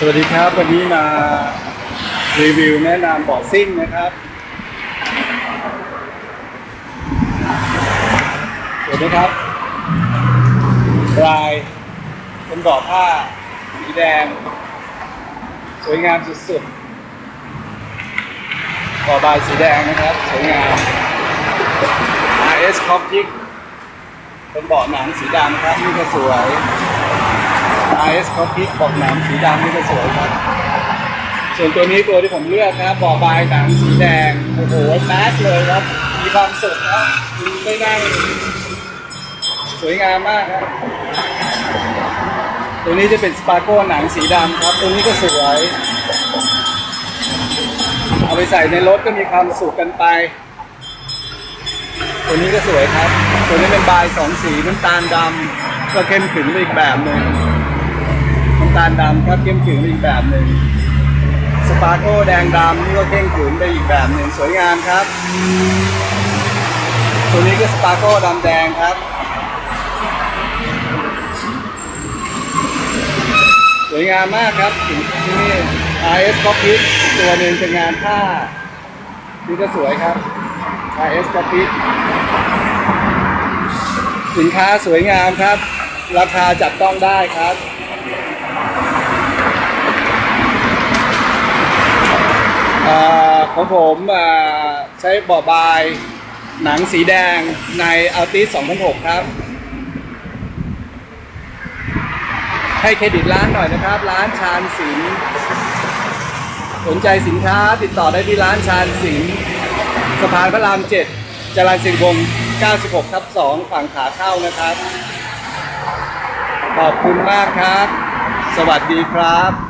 สวัสดีครับวันนี้มารีวิวแนะนำเบาะซิ่งนะครับเห็นไหมครับลายเป็นเบาผ้าสีแดง สวยงามสุดๆเบาบายสีแดงนะครับ สวยงาม RS c o p ยิกเป็นเบาหนังสีดำครับนี่ก็สวย RS c o p ยิกบาะหนังสีดำนี่ก็สวยครับ ส่วนตัวนี้ตัวที่ผมเลือกนะครับบาะบายหนังสีแดง โอ้โหแมสเลยครับ มีความสุขครับไม่นั่งสวยงามมากครับ ตัวนี้จะเป็นสปาโก้หนังสีดำครับ ตัวนี้ก็สวย เอาไปใส่ในรถก็มีความสุขกันไป ตัวนี้ก็สวยครับ ตัวนี้เป็นบายสองสีน้ำตาลดำก็เข้มขึงไปอีกแบบหนึ่ง ตาลดำครับเข้มขึงไปอีกแบบหนึ่งสปาร์โก้แดงดำนี่ก็เข้มขึงไปอีกแบบหนึ่งสวยงามครับ ตัวนี้ก็สปาร์โก้ดำแดงครับ สวยงามมากครับที่นี่ RS c o p i t ตัวหนึ่งเป็นงานผ้านี่ก็สวยครับ RS c o p i t สินค้าสวยงามครับ ราคาจับต้องได้ครับ อ่าของผมอ่าใช้บาะบาย หนังสีแดงใน Altis 2006 ครับ ให้เครดิตร้านหน่อยนะครับ ร้านชาญสินสนใจสินค้าติดต่อได้ที่ร้านชาญสินสะพานพระราม 7จรัญสิงห์วงศ์96ทับ2ฝั่งขาเข้านะครับ ขอบคุณมากครับ สวัสดีครับ